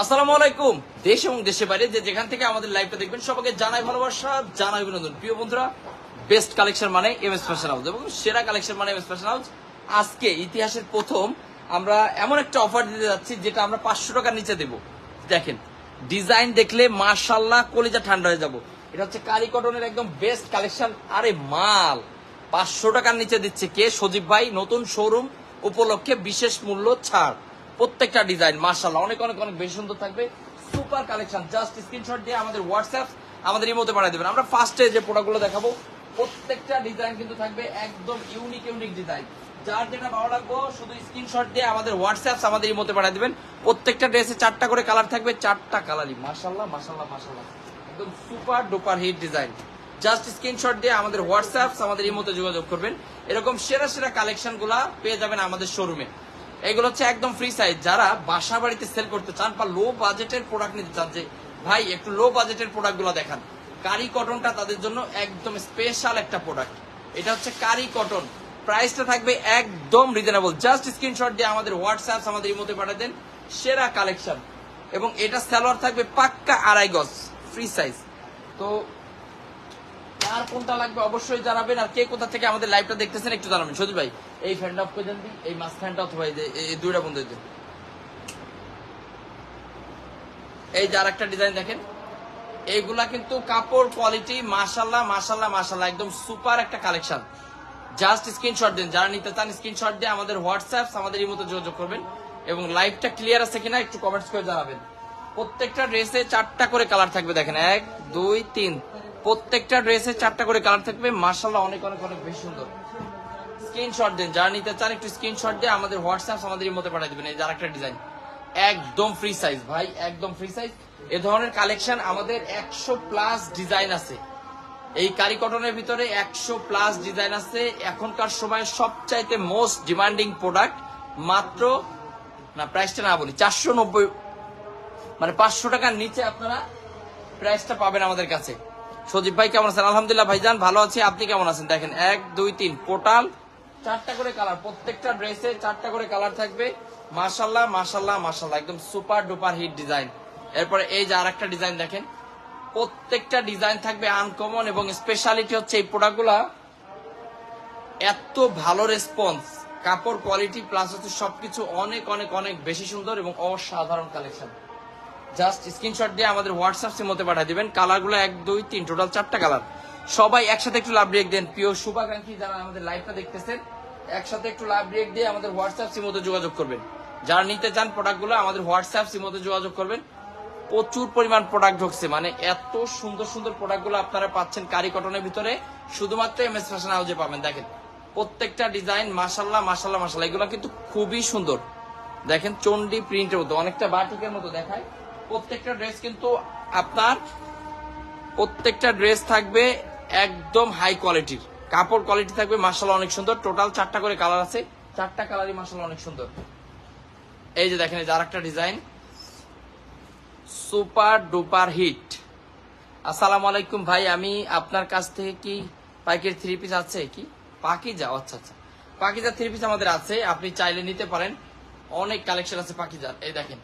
আসসালামু আলাইকুম। দেশ এবং দেশের বাইরে যেখান থেকে আমাদের লাইভটা দেখবেন, সবাইকে জানাই ভালোবাসা, জানাই অভিনন্দন। প্রিয় বন্ধুরা বেস্ট কালেকশন মানে এম এস ফ্যাশন সেরা কালেকশন মানে এম এস ফ্যাশন আজকে ইতিহাসের প্রথম আমরা এমন একটা অফার দিতে যাচ্ছি, যেটা আমরা পাঁচশো টাকার নিচে দেব। দেখেন ডিজাইন দেখলে মার্শাল্লাহ কলিজা ঠান্ডা হয়ে যাব। এটা হচ্ছে কারি কটনের একদম বেস্ট কালেকশন আরে মাল, পাঁচশো টাকার নিচে দিচ্ছে কে? সজীব ভাই, নতুন শোরুম উপলক্ষে বিশেষ মূল্য ছাড়। প্রত্যেকটা ডিজাইন মার্শাল্লাহ অনেক অনেক অনেক বেশি সুন্দর থাকবে। সুপার কালেকশন, জাস্ট স্ক্রিনশট দিয়ে আমাদের হোয়াটসঅ্যাপ, আমাদের ইমোতে পাঠিয়ে দেবেন। আমরা ফার্স্টে যে প্রোডাক্টগুলো দেখাবো, প্রত্যেকটা ডিজাইন কিন্তু থাকবে একদম ইউনিক ইউনিক ডিজাইন। যার যেটা ভালো লাগবে, শুধু স্ক্রিনশট দিয়ে আমাদের হোয়াটসঅ্যাপ, আমাদের ইমোতে পাঠিয়ে দেবেন। প্রত্যেকটা ড্রেসে চারটা করে কালার থাকবে, চারটা কালারই। মার্শাল্লাহ মার্শাল্লাহ মার্শাল্লাহ একদম super duper hit design. Just screenshot দিয়ে আমাদের হোয়াটসঅ্যাপ, আমাদের ইমোতে যোগাযোগ করবেন। এরকম সেরা সেরা কালেকশনগুলা পেয়ে যাবেন আমাদের শোরুমে। এগুলো হচ্ছে একদম ফ্রি সাইজ যারা বাসা বাড়িতে সেল করতে চান বা লো বাজেটের প্রোডাক্ট নিতে চান, যে ভাই, একটু লো বাজেটের প্রোডাক্টগুলো দেখান। কারি কটনটা তাদের জন্য একদম স্পেশাল একটা প্রোডাক্ট এটা হচ্ছে কারি কটন প্রাইসটা থাকবে একদম রিজনেবল জাস্ট স্ক্রিনশট দিয়ে আমাদের হোয়াটসঅ্যাপ আমাদের ইমোতে পাঠিয়ে দেন। সেরা কালেকশন এবং এটা সালোয়ার থাকবে পাক্কা আড়াই গজ। ফ্রি সাইজ তো কার কোনটা লাগবে অবশ্যই জানাবেন, আর কে কোথা থেকে আমাদের লাইভটা দেখতেছেন একটু জানাবেন। সজীব ভাই, এই ফ্যানটা অফ করে দেন এই মাছ অথবা এই দুইটা বন্ধ দিন এই যে আরেকটা ডিজাইন দেখেন এইগুলা কিন্তু কাপড় কোয়ালিটি মাশাল্লাহ মাশাল্লাহ মাশাল্লাহ একদম সুপার একটা কালেকশন জাস্ট স্ক্রিনশট দিন, যারা নিতে চান স্ক্রিনশট দিয়ে আমাদের হোয়াটসঅ্যাপ আমাদের ইমোতে যোগাযোগ করবেন এবং লাইভটা ক্লিয়ার আছে কিনা একটু কমেন্টস করে জানাবেন। প্রত্যেকটা ড্রেসে চারটা করে কালার থাকবে দেখেন, এক, দুই, তিন। প্রত্যেকটা ড্রেসে চারটা করে কালার থাকবে। মার্শাল্লাহ অনেক অনেক অনেক বেশি সুন্দর। স্ক্রিনশট দিন, যারা নিতে চান একটু স্ক্রিনশট দিয়ে আমাদের হোয়াটসঅ্যাপ আমাদের মধ্যে পাঠিয়ে দেবেন। এই যার একটা ডিজাইন একদম ফ্রি সাইজ ভাই, একদম ফ্রি সাইজ এ ধরনের কালেকশন আমাদের একশো প্লাস ডিজাইন আছে। এই কারি কটনের ভিতরে একশো প্লাস ডিজাইন আছে। এখনকার সময় সবচাইতে মোস্ট ডিমান্ডিং প্রোডাক্ট মাত্র, না প্রাইসটা না বলি, চারশো নব্বই মানে পাঁচশো টাকার নিচে আপনারা প্রাইসটা পাবেন আমাদের কাছে। সজীব ভাই কেমন আছেন? আলহামদুলিল্লাহ ভাইজান, ভালো আছি। আপনি কেমন আছেন? দেখেন, এক, দুই, তিন, টোটাল চারটা করে কালার। প্রত্যেকটা ড্রেসে চারটা করে কালার থাকবে। মাশাল্লাহ মাশাল্লাহ মাশাল্লাহ একদম সুপার ডুপার হিট ডিজাইন। এরপরে এই যে আরেকটা ডিজাইন দেখেন, প্রত্যেকটা ডিজাইন থাকবে আনকমন এবং স্পেশালিটি হচ্ছে এই প্রোডাক্টগুলা এত ভালো রেসপন্স কাপড় কোয়ালিটি প্লাস হচ্ছে সবকিছু অনেক অনেক অনেক বেশি সুন্দর এবং অসাধারণ কালেকশন জাস্ট স্ক্রিনশট দিয়ে আমাদের হোয়াটসঅ্যাপ সিমতে পাঠিয়ে দিবেন। কালারগুলো এক, দুই, তিন টোটাল চারটা কালার সবাই একসাথে একটু লাভ ব্রেক দেন। প্রিয় শুভাকাঙ্ক্ষী যারা আমাদের লাইভটা দেখতেছেন, একসাথে একটু লাভ ব্রেক দিয়ে আমাদের হোয়াটসঅ্যাপ সিমতে যোগাযোগ করবেন। যারা নিতে চান প্রোডাক্টগুলো আমাদের হোয়াটসঅ্যাপ সিমতে যোগাযোগ করবেন। প্রচুর পরিমাণ প্রোডাক্ট ঢুকছে। মানে এত সুন্দর সুন্দর প্রোডাক্টগুলো আপনারা পাচ্ছেন কারি কটনের ভিতরে। শুধুমাত্র এম এস ফ্যাশন হাউসে পাবেন। দেখেন, প্রত্যেকটা ডিজাইন মাসাল্লাহ মাসাল্লাহ মাসাল্লাহ এগুলো কিন্তু খুবই সুন্দর। দেখেন চন্ডি প্রিন্টের মতো, অনেকটা বাটিকের মতো দেখায়। প্রত্যেকটা ড্রেস কিন্তু আপনার প্রত্যেকটা ড্রেস থাকবে একদম হাই কোয়ালিটির কাপড় কোয়ালিটি থাকবে মাসাল্লাহ অনেক সুন্দর। টোটাল চারটা করে কালার আছে। চারটা কালারই মাসাল্লাহ অনেক সুন্দর। এই যে দেখেন যে আরেকটা ডিজাইন সুপার ডুপার হিট আসসালামু আলাইকুম ভাই, আমি আপনার কাছ থেকে কি পাইকের থ্রি পিস আছে কি? পাকিজা আচ্ছা আচ্ছা। পাকিজা থ্রি পিস আমাদের আছে, আপনি চাইলে নিতে পারেন। অনেক কালেকশন আছে পাকিজার। এই দেখেন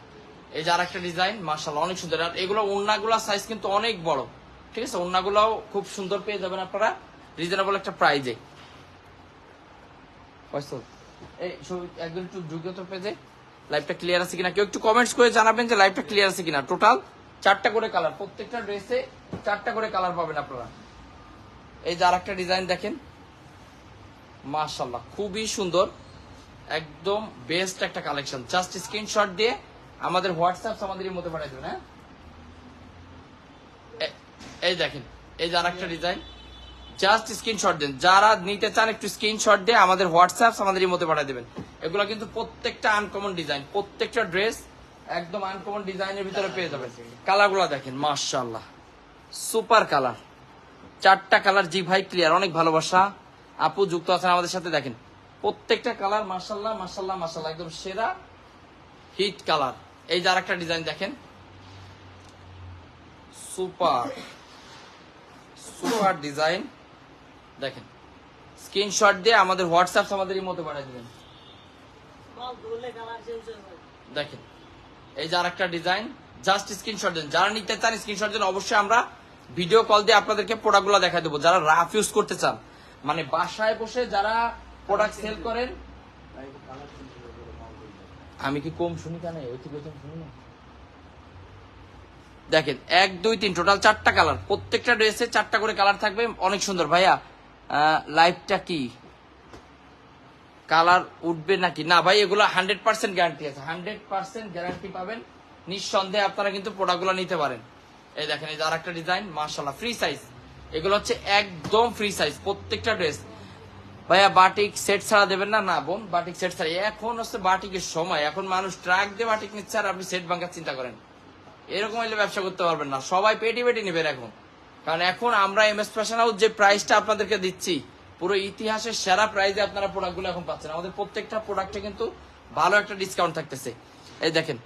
এই যে আরেকটা ডিজাইন মার্শাল অনেক সুন্দর। আর এগুলো ওন্নাগুলা সাইজ কিন্তু অনেক বড়। ঠিক আছে? ওন্নাগুলাও খুব সুন্দর পেয়ে যাবেন আপনারা। রিজনেবল একটা প্রাইজে একদম একটু যোগ্যতা পেজে লাইভটা ক্লিয়ার আছে কিনা? কেউ একটু কমেন্টস করে জানাবেন যে ক্লিয়ার আছে কিনা। টোটাল করে কালার প্রত্যেকটা ড্রেসে করে কালার পাবেন আপনারা। এই যে ডিজাইন দেখেন। মাশাল্লাহ খুবই সুন্দর। একদম বেস্ট একটা কালেকশন জাস্ট স্ক্রিনশট দিয়ে আমাদের হোয়াটসঅ্যাপ আমাদের এর মধ্যে পাঠিয়ে দেবেন হ্যাঁ? এই দেখেন এই যে আরেকটা ডিজাইন জাস্ট স্ক্রিনশট দেন। যারা নিতে চান একটু স্ক্রিনশট দিয়ে আমাদের হোয়াটসঅ্যাপ আমাদের এই মধ্যে পাঠিয়ে দেবেন। এগুলো কিন্তু প্রত্যেকটা আনকমন ডিজাইন প্রত্যেকটা ড্রেস একদম আনকমন ডিজাইনের ভিতরে পেয়ে যাবেন। কালারগুলো দেখেন মাশাআল্লাহ। সুপার কালার চারটা কালার জি ভাই ক্লিয়ার অনেক ভালোবাসা। আপু যুক্ত আছেন আমাদের সাথে দেখেন। প্রত্যেকটা কালার মার্শাল্লাহ মার্শাল্লাহ মাশাল্লাহ একদম সেরা হিট কালার এই যে আরেকটা ডিজাইন দেখেন। সুপার সুপার ডিজাইন দেখেন স্ক্রিনশট দিয়ে আমাদের হোয়াটসঅ্যাপ আমাদের মতো পাঠিয়ে দিবেন। দেখেন, এই যে আরেকটা ডিজাইন জাস্ট স্ক্রিনশট দেন। যারা নিতে চান স্ক্রিনশট দেন অবশ্যই আমরা ভিডিও কল দিয়ে আপনাদেরকে প্রোডাক্টগুলো দেখা দেবো। যারা রাফ ইউজ করতে চান মানে বাসায় বসে যারা প্রোডাক্ট সেল করেন আমি কি কম শুনি কেন? শুনি না। দেখেন, এক, দুই, তিন টোটাল চারটা কালার প্রত্যেকটা ড্রেসে চারটা করে কালার থাকবে। অনেক সুন্দর। ভাইয়া লাইফটা কি? কালার উঠবে নাকি? না, ভাই, এগুলো হান্ড্রেড পার্সেন্ট গ্যারান্টি আছে। হান্ড্রেড পার্সেন্ট গ্যারান্টি পাবেন। নিঃসন্দেহে আপনারা কিন্তু প্রোডাক্টগুলো নিতে পারেন। এই দেখেন, এই যে আরেকটা ডিজাইন মার্শাল্লাহ ফ্রি সাইজ এগুলো হচ্ছে একদম ফ্রি সাইজ প্রত্যেকটা ড্রেস ভাইয়া, বাটিক সেট ছাড়া দেবেন না? না, বোন, বাটিক সেট ছাড়া। এখন হচ্ছে বাটিকের সময়। এখন মানুষ ট্রাক দিয়ে বাটিক নিচ্ছে আর আপনি সেট ভাঙার চিন্তা করেন। এরকম হলে ব্যবসা করতে পারবেন না। সবাই পেটি পেটি নেবেন এখন। কারণ এখন আমরা এম এস ফ্যাশন হাউস যে প্রাইসটা আপনাদেরকে দিচ্ছি, পুরো ইতিহাসের সেরা প্রাইজে আপনারা প্রোডাক্টগুলো এখন পাচ্ছেন। আমাদের প্রত্যেকটা প্রোডাক্টে কিন্তু ভালো একটা ডিসকাউন্ট থাকতেছে। এই দেখেন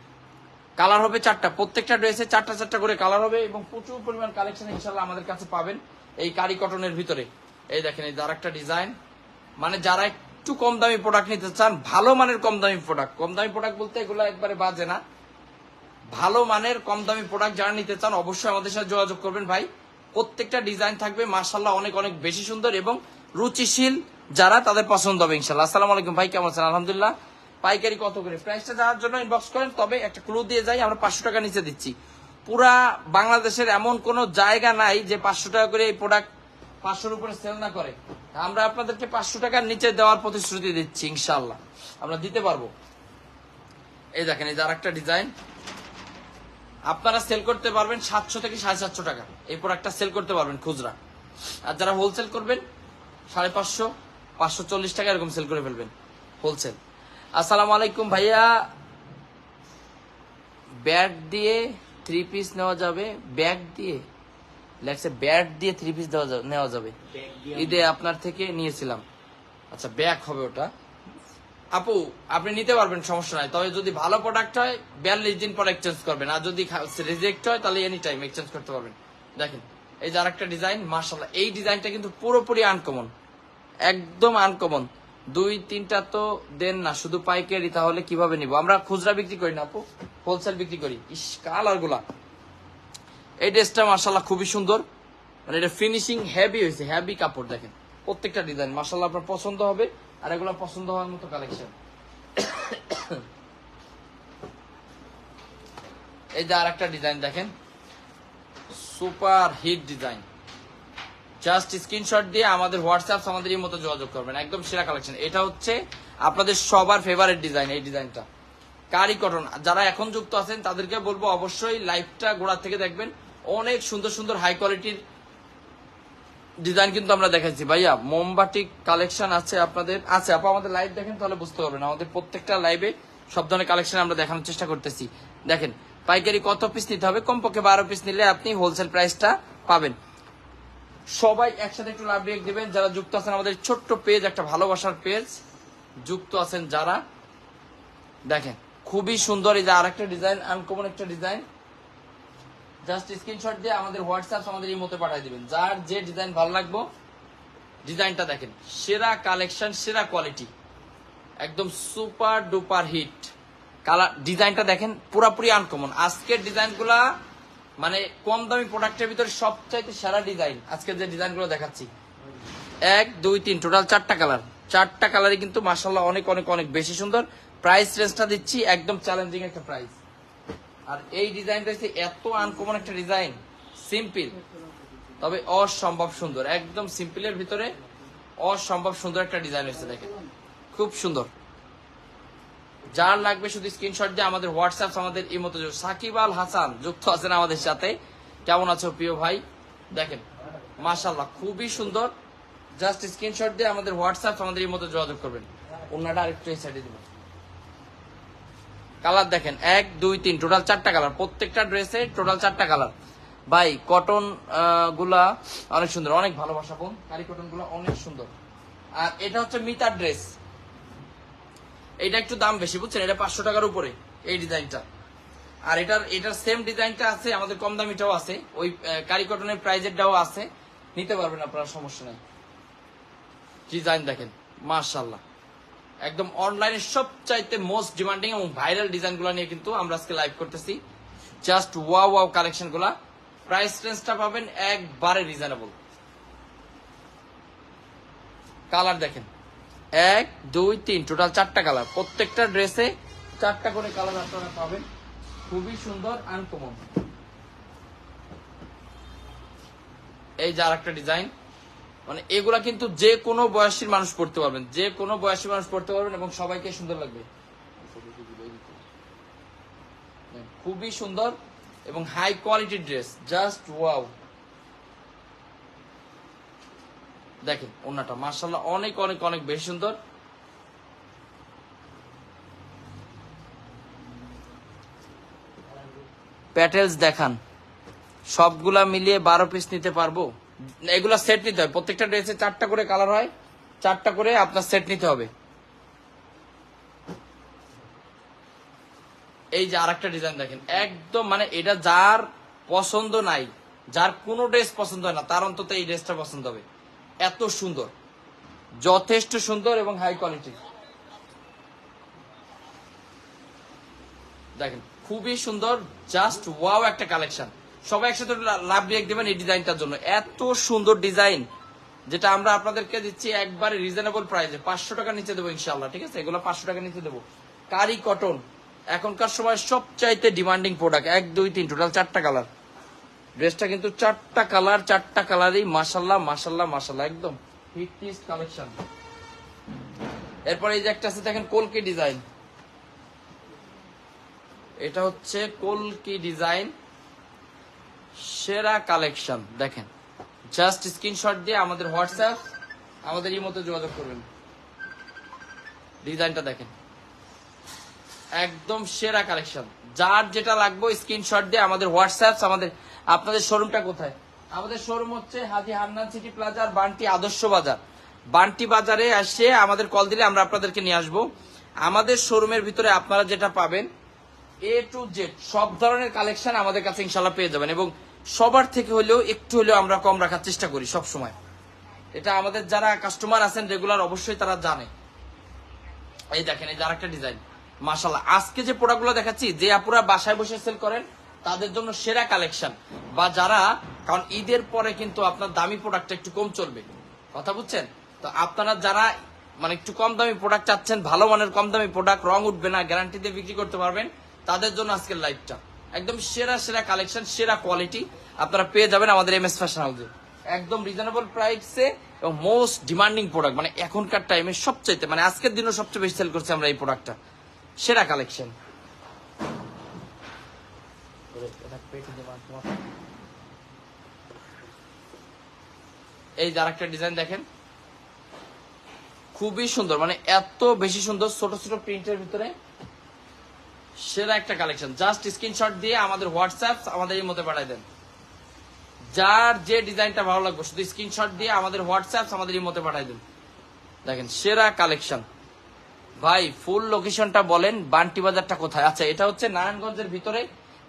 কালার হবে চারটা। প্রত্যেকটা ড্রেসে চারটা চারটা করে কালার হবে এবং প্রচুর পরিমাণ কালেকশন ইনশাল্লাহ আমাদের কাছে পাবেন এই কারি কটনের ভিতরে। এই দেখেন, এই যার একটা ডিজাইন মানে যারা একটু কম দামি প্রোডাক্ট নিতে চান, ভালো মানের কম দামি প্রোডাক্ট কম দামি প্রোডাক্ট বলতে এগুলো একবারে বাজে না। ভালো মানের কম দামি প্রোডাক্ট যারা নিতে চান, অবশ্যই আমাদের সাথে যোগাযোগ করবেন ভাই। প্রত্যেকটা ডিজাইন থাকবে মার্শাল্লাহ অনেক অনেক বেশি সুন্দর এবং রুচিশীল যারা তাদের পছন্দ হবে ইনশাল্লাহ আসসালামু আলাইকুম ভাই, কেমন আছেন? আলহামদুলিল্লাহ। পাইকারি কত করে? প্রাইসটা যাওয়ার জন্য ইনবক্স করেন, তবে একটা ক্লু দিয়ে যাই, আমরা পাঁচশো টাকা নিচে দিচ্ছি। পুরা বাংলাদেশের এমন কোনো জায়গা নাই যে পাঁচশো টাকা করে এই প্রোডাক্ট পাঁচশোর উপরে সেল না করে আমরা আপনাদেরকে পাঁচশো টাকার নিচে দেওয়ার প্রতিশ্রুতি দিচ্ছি ইনশাল্লাহ আমরা দিতে পারব। এই দেখেন, এই যে আরেকটা ডিজাইন আপনারা সেল করতে পারবেন সাতশো থেকে সাড়ে সাতশো টাকা। এই প্রোডাক্টটা সেল করতে পারবেন খুচরা। আর যারা হোলসেল করবেন, সাড়ে পাঁচশো পাঁচশো চল্লিশ টাকা এরকম সেল করে ফেলবেন হোলসেল আসসালামু আলাইকুম ভাইয়া। ব্যাট দিয়ে থ্রি পিস নেওয়া যাবে। ব্যাগ দিয়ে লেখছে ব্যাট দিয়ে থ্রি পিস দেওয়া যাবে নেওয়া যাবে। ঈদে আপনার থেকে নিয়েছিলাম। আচ্ছা ব্যাগ হবে ওটা। আপু আপনি নিতে পারবেন সমস্যা নাই। তবে যদি ভালো প্রোডাক্ট হয় বিয়াল্লিশ দিন পর এক্সচেঞ্জ করবেন। আর যদি রিজেক্ট হয় তাহলে এনি টাইম এক্সচেঞ্জ করতে পারবেন। দেখেন এই যে আরেকটা ডিজাইন মার্শাল্লাহ এই ডিজাইনটা কিন্তু পুরোপুরি আনকমন একদম আনকমন দুই তিনটা তো দেন না শুধু পাইকারি তাহলে কীভাবে নিব? আমরা খুচরা বিক্রি করি না আপু। হোলসেল বিক্রি করি। ইস কালারগুলা। এই ড্রেসটা মার্শাল্লাহ খুবই সুন্দর। মানে এটা ফিনিশিং হেভি হয়েছে হেভি কাপড় দেখেন। প্রত্যেকটা ডিজাইন মার্শাল্লাহ আপনার পছন্দ হবে, আর এগুলো পছন্দ হওয়ার মতো কালেকশন এই যে আর একটা ডিজাইন দেখেন। Super hit design just screenshot দিয়ে আমাদের হোয়াটসঅ্যাপ আমাদের মতো যোগাযোগ করবেন। একদম সেরা কালেকশন এটা হচ্ছে আপনাদের সবার ফেভারিট ডিজাইন এই ডিজাইনটা কারি কটন যারা এখন যুক্ত আছেন, তাদেরকে বলব অবশ্যই লাইভটা গোড়া থেকে দেখবেন। অনেক সুন্দর সুন্দর হাই কোয়ালিটির ডিজাইন কিন্তু আমরা দেখাচ্ছি ভাইয়া মোমবাটি কালেকশন আছে আপনাদের? আছে, আপা, আমাদের লাইভ দেখেন তাহলে বুঝতে পারবেন। আমাদের প্রত্যেকটা লাইভে সব ধরনের কালেকশন আমরা দেখানোর চেষ্টা করতেছি। দেখেন, পাইকারি কত পিস নিতে হবে? কমপক্ষে বারো পিস নিলে আপনি হোলসেল প্রাইসটা পাবেন। সবাই একসাথে একটু লাভ রেক দিবেন। যারা যুক্ত আছেন, আমাদের ছোট্ট পেজ একটা ভালোবাসার পেজ যুক্ত আছেন যারা, দেখেন, খুবই সুন্দর এই যে আরেকটা ডিজাইন আনকমন একটা ডিজাইন জাস্ট স্ক্রিনশট দিয়ে আমাদের হোয়াটসঅ্যাপ আমাদের এই মতে পাঠিয়ে দিবেন। যার যে ডিজাইন ভালো লাগবো ডিজাইনটা দেখেন। সেরা কালেকশন সেরা কোয়ালিটি একদম সুপার ডুপার হিট কালার ডিজাইনটা দেখেন, পুরাপুরি আনকমন আজকের ডিজাইনগুলা মানে কম দামি প্রোডাক্টের ভিতরে সবচাইতে সেরা ডিজাইন আজকের যে ডিজাইনগুলো দেখাচ্ছি। এক, দুই, তিন টোটাল চারটা কালার চারটা কালারই কিন্তু মাসাল্লাহ অনেক অনেক অনেক বেশি সুন্দর। প্রাইস রেঞ্জটা দিচ্ছি, একদম চ্যালেঞ্জিং একটা প্রাইস আর এই ডিজাইনটা হচ্ছে এত আনকমন একটা ডিজাইন। সিম্পল তবে অসম্ভব সুন্দর। একদম সিম্পলের ভিতরে অসম্ভব সুন্দর একটা ডিজাইন হয়েছে, দেখেন। খুব সুন্দর। যার লাগবে শুধু স্ক্রিনশট দিয়ে আমাদের হোয়াটসঅ্যাপ আমাদের এই মতো সাকিব আল হাসান যুক্ত আছেন আমাদের সাথে। কেমন আছো প্রিয় ভাই? দেখেন মাশাল্লাহ খুবই সুন্দর। জাস্ট স্ক্রিনশট দিয়ে আমাদের হোয়াটসঅ্যাপ আমাদের এই মতো যোগাযোগ করবেন। অন্যটা আরেকটু এই সাইডে দিবেন। কালার দেখেন, এক, দুই, তিন, টোটাল চারটা কালার। প্রত্যেকটা ড্রেসে টোটাল চারটা কালার। ভাই কটনগুলা অনেক সুন্দর, অনেক ভালোবাসা বোন। কারি কটনগুলা অনেক সুন্দর। আর এটা হচ্ছে মিতার ড্রেস এটা একটু দাম বেশি, বুঝছেন? এটা পাঁচশো টাকার উপরে এই ডিজাইনটা। আর এটার এটার সেম ডিজাইনটা আছে, আমাদের কম দামিটাও আছে। ওই কারি কটনের প্রাইজেরটাও আছে। নিতে পারবেন আপনারা, সমস্যা নাই। ডিজাইন দেখেন মার্শাল্লাহ একদম অনলাইনে সবচাইতে মোস্ট ডিমান্ডিং এবং ভাইরাল ডিজাইন ডিজাইনগুলো নিয়ে কিন্তু আমরা আজকে লাইভ করতেছি। জাস্ট ওয়াও ওয়াও কালেকশনগুলো প্রাইস রেঞ্জটা পাবেন একবারে রিজনেবল কালার দেখেন। এক, দুই, তিন টোটাল চারটা কালার প্রত্যেকটা ড্রেসে চারটা করে কালার আপনারা পাবেন। খুবই সুন্দর আনকমন এই যে আর একটা ডিজাইন মানে এগুলা কিন্তু যে কোনো বয়সীর মানুষ পড়তে পারবেন। যে কোনো বয়সী মানুষ পড়তে পারবেন এবং সবাইকে সুন্দর লাগবে। খুবই সুন্দর এবং high quality dress just wow দেখেন ওনাটা মার্শাল্লাহ অনেক অনেক অনেক বেশি সুন্দর। প্যাটেলস দেখান। সবগুলা মিলিয়ে বারো পিস নিতে পারব? এগুলা সেট নিতে হয় প্রত্যেকটা ড্রেসে চারটা করে কালার হয়, চারটা করে আপনার সেট নিতে হবে। এই যে আরেকটা ডিজাইন দেখেন। একদম মানে এটা যার পছন্দ নাই, যার কোনো ড্রেস পছন্দ হয় না, তার অন্তত এই ড্রেসটা পছন্দ হবে। এত সুন্দর। যথেষ্ট সুন্দর এবং হাই কোয়ালিটি দেখেন, খুবই সুন্দর জাস্ট ওয়াও একটা কালেকশন সবাই একসাথে লাভ রিয়েক্ট দেবেন এই ডিজাইনটার জন্য। এত সুন্দর ডিজাইন যেটা আমরা আপনাদেরকে দিচ্ছি একবারে রিজনেবল প্রাইসে পাঁচশো টাকা নিচে দেবো ইনশাল্লাহ ঠিক আছে? এগুলো পাঁচশো টাকা নিচে দেবো। কারি কটন এখনকার সময় সবচাইতে ডিমান্ডিং প্রোডাক্ট এক, দুই, তিন টোটাল চারটা কালার ড্রেসটা কিন্তু চারটা কালার চারটা কালারই মাসাল্লাহ মাসাল্লাহ মাসাল্লাহ একদম হিট কালেকশন এরপরে এই যে একটা আছে, দেখেন কলকি ডিজাইন এটা হচ্ছে কলকি ডিজাইন সেরা কালেকশন, দেখেন। জাস্ট স্ক্রিনশট দিয়ে আমাদের হোয়াটসঅ্যাপ আমাদের এই মতো যোগাযোগ করবেন। ডিজাইনটা দেখেন। একদম সেরা কালেকশন। যার যেটা লাগবে স্ক্রিনশট দিয়ে আমাদের হোয়াটসঅ্যাপ আমাদের, আপনাদের শোরুমটা কোথায়? আমাদের শোরুম হচ্ছে হাজি হান্নান সিটি প্লাজার বান্টি আদর্শ বাজার। বান্টি বাজারে এসে আমাদের কল দিলে আমরা আপনাদেরকে নিয়ে আসব। আমাদের শোরুমের ভিতরে আপনারা যেটা পাবেন এ টু জেড সব ধরনের কালেকশন আমাদের কাছে ইনশাল্লাহ পেয়ে যাবেন এবং সবার থেকে হলেও, একটু হলেও আমরা কম রাখার চেষ্টা করি সব সময় এটা আমাদের যারা কাস্টমার আছেন রেগুলার অবশ্যই তারা জানে। এই দেখেন, এই যে আরেকটা ডিজাইন মাশাল্লাহ আজকে যে প্রোডাক্টগুলো দেখাচ্ছি, যে আপুরা বাসায় বসে সেল করেন, তাদের জন্য সেরা কালেকশন বা যারা, কারণ ঈদের পরে কিন্তু আপনার দামি প্রোডাক্টটা একটু কম চলবে। কথা বুঝছেন? তো আপনারা যারা মানে একটু কম দামি প্রোডাক্ট চাচ্ছেন, ভালো মানের কম দামি প্রোডাক্ট রং উঠবে না গ্যারান্টি দিয়ে বিক্রি করতে পারবেন। তাদের জন্য আজকের লাইভটা একদম সেরা সেরা কালেকশন সেরা কোয়ালিটি আপনারা পেয়ে যাবেন আমাদের এম এস ফ্যাশন হাউসে একদম রিজনেবল প্রাইসে এবং মোস্ট ডিমান্ডিং প্রোডাক্ট মানে এখনকার টাইমে সবচেয়ে মানে আজকের দিনও সবচেয়ে বেশি সেল করছি আমরা এই প্রোডাক্টটা সেরা কালেকশন এই যে আরেকটা ডিজাইন দেখেন। খুবই সুন্দর মানে এত বেশি সুন্দর ছোট ছোট প্রিন্টের ভিতরে সেরা একটা কালেকশন জাস্ট স্ক্রিনশট দিয়ে আমাদের হোয়াটসঅ্যাপ আমাদের এই মধ্যে পাঠাই দেন। যার যে ডিজাইনটা ভালো লাগবে, শুধু স্ক্রিনশট দিয়ে আমাদের হোয়াটসঅ্যাপ আমাদের এই মধ্যে পাঠাই দেন। দেখেন, সেরা কালেকশন ভাই ফুল লোকেশনটা বলেন, বান্টি বাজারটা কোথায়? আচ্ছা এটা হচ্ছে নারায়ণগঞ্জের ভিতরে।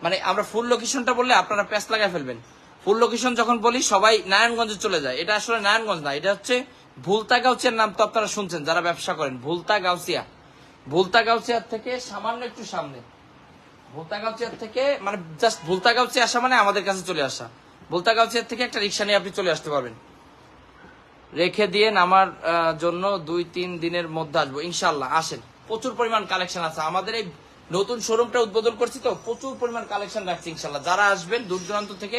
মানে আমরা ফুল লোকেশনটা বললে আপনারা প্যাস লাগায় ফেলবেন। ফুল লোকেশন যখন বলি, সবাই নারায়ণগঞ্জে চলে যায়। এটা আসলে নারায়ণগঞ্জ না, এটা হচ্ছে ভুলতা গাউচিয়ার নাম তো আপনারা শুনছেন, যারা ব্যবসা করেন, ভুলতা গাউচিয়া ভুলতা গাউচিয়ার থেকে সামান্য একটু সামনে। ভুলতা গাউচিয়ার থেকে মানে জাস্ট ভুলতা গাউচিয়া আসা মানে আমাদের কাছে চলে আসা। ভুলতা গাউচিয়ার থেকে একটা রিক্সা নিয়ে আপনি চলে আসতে পারবেন। রেখে দিয়ে আমার জন্য দুই তিন দিনের মধ্যে আসব। ইনশাল্লাহ আসেন। প্রচুর পরিমাণ কালেকশন আছে। আমাদের এই নতুন শোরুমটা উদ্বোধন করছি তো প্রচুর পরিমাণ কালেকশন রাখছি ইনশাল্লাহ যারা আসবেন দূর দূরান্ত থেকে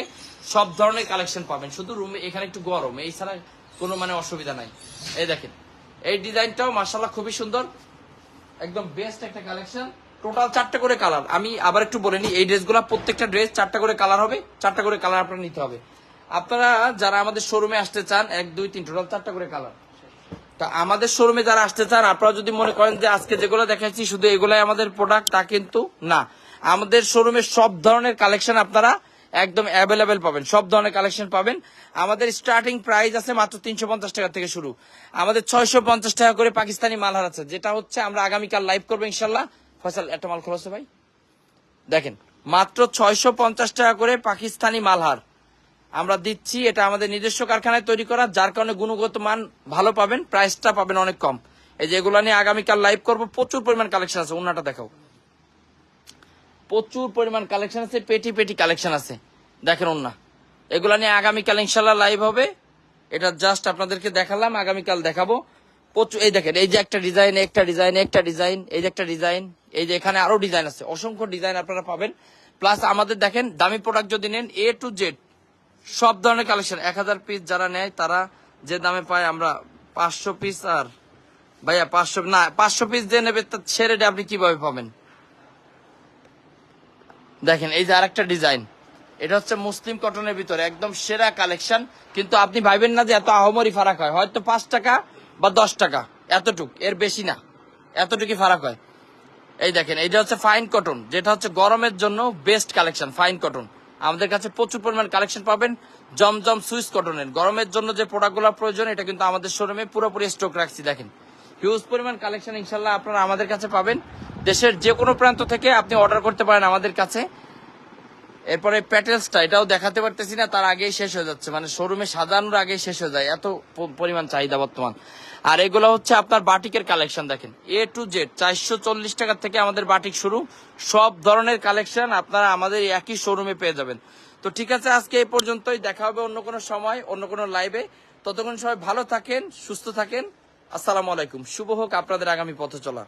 সব ধরনের কালেকশন পাবেন। শুধু রুমে, এখানে একটু গরম, এই ছাড়া কোনো মানে অসুবিধা নাই। এই দেখেন, এই ডিজাইনটাও মার্শাল্লাহ খুবই সুন্দর। একদম বেস্ট একটা কালেকশন টোটাল চারটা করে কালার আমি আবার একটু বলে নিই, এই ড্রেসগুলো প্রত্যেকটা ড্রেস চারটা করে কালার হবে, চারটা করে কালার আপনার নিতে হবে। আপনারা যারা আমাদের শোরুমে আসতে চান, এক, দুই, তিন টোটাল চারটা করে কালার তা আমাদের শোরুমে যারা আসতে চান, আপনারা যদি মনে করেন যে আজকে যেগুলো দেখাচ্ছি শুধু এগুলাই আমাদের প্রোডাক্ট তা কিন্তু না। আমাদের শোরুমে সব ধরনের কালেকশন আপনারা একদম অ্যাভেলেবেল পাবেন। সব ধরনের কালেকশন পাবেন। আমাদের স্টার্টিং প্রাইস আছে মাত্র তিনশো পঞ্চাশ টাকা থেকে শুরু। আমাদের ছয়শো পঞ্চাশ টাকা করে পাকিস্তানি মালহার আছে যেটা হচ্ছে আমরা আগামীকাল লাইভ করব ইনশাল্লাহ ফসল একটা মাল খোলাছে ভাই? দেখেন, মাত্র ছয়শো পঞ্চাশ টাকা করে পাকিস্তানি মালহার আমরা দিচ্ছি, এটা আমাদের নিজস্ব কারখানায় তৈরি করা, যার কারণে গুণগত মান ভালো পাবেন প্রাইসটা পাবেন অনেক কম। এই যে এগুলা নিয়ে আগামীকাল লাইভ করব, প্রচুর পরিমাণ কালেকশন আছে অন্যটা দেখাও। প্রচুর পরিমাণ কালেকশন আছে, পেটি পেটি কালেকশন আছে। দেখেন অন্য এগুলা নিয়ে আগামীকাল ইনশাল্লাহ লাইভ হবে। এটা জাস্ট আপনাদেরকে দেখালাম, আগামীকাল দেখাবো। প্রচুর এই দেখেন, এই যে একটা ডিজাইন একটা ডিজাইন একটা ডিজাইন এই যে একটা ডিজাইন এই যে এখানে আরও ডিজাইন আছে। অসংখ্য ডিজাইন আপনারা পাবেন। প্লাস আমাদের দেখেন, দামি প্রোডাক্ট যদি নেন এ টু জেড সব ধরনের কালেকশন এক হাজার পিস যারা নেয়, তারা যে দামে পায় আমরা পাঁচশো পিস আর ভাইয়া, পাঁচশো না, পাঁচশো পিস যে নেবে ছেড়ে আপনি কীভাবে পাবেন? দেখেন, এই যে আরেকটা ডিজাইন এটা হচ্ছে মুসলিম কটনের ভিতরে একদম সেরা কালেকশন কিন্তু আপনি ভাইবেন না যে এত আহমরি ফারাক হয়। হয়তো পাঁচ টাকা বা দশ টাকা, এতটুক, এর বেশি না। এতটুকুই ফারাক হয়। এই দেখেন, এইটা হচ্ছে ফাইন কটন যেটা হচ্ছে গরমের জন্য বেস্ট কালেকশন ফাইন কটন আমাদের কাছে প্রচুর পরিমাণ কালেকশন পাবেন জমজম সুইস কটনের গরমের জন্য যে প্রোডাক্টগুলো প্রয়োজন, এটা কিন্তু আমাদের শোরুমে পুরোপুরি স্টক রাখছি, দেখেন। হিউজ পরিমাণ কালেকশন ইনশাল্লাহ আপনারা আমাদের কাছে পাবেন। দেশের যে কোনো প্রান্ত থেকে আপনি অর্ডার করতে পারেন আমাদের কাছে। এরপরে প্যাটেলসটা এটাও দেখাতে পারতেছি না, তার আগেই শেষ হয়ে যাচ্ছে। মানে শোরুমে সাজানোর আগেই শেষ হয়ে যায়, এত পরিমাণ চাহিদা বর্তমান। আর এগুলো হচ্ছে আপনার বাটিকের কালেকশন দেখেন। এ টু জেড চারশো চল্লিশ টাকা থেকে আমাদের বাটিক শুরু। সব ধরনের কালেকশন আপনারা আমাদের একই শোরুমে পেয়ে যাবেন। তো ঠিক আছে, আজকে এই পর্যন্তই। দেখা হবে অন্য কোনো সময়, অন্য কোনো লাইভে ততক্ষণ সবাই ভালো থাকেন, সুস্থ থাকেন। আসসালামু আলাইকুম। শুভ হোক আপনাদের আগামী পথ চলা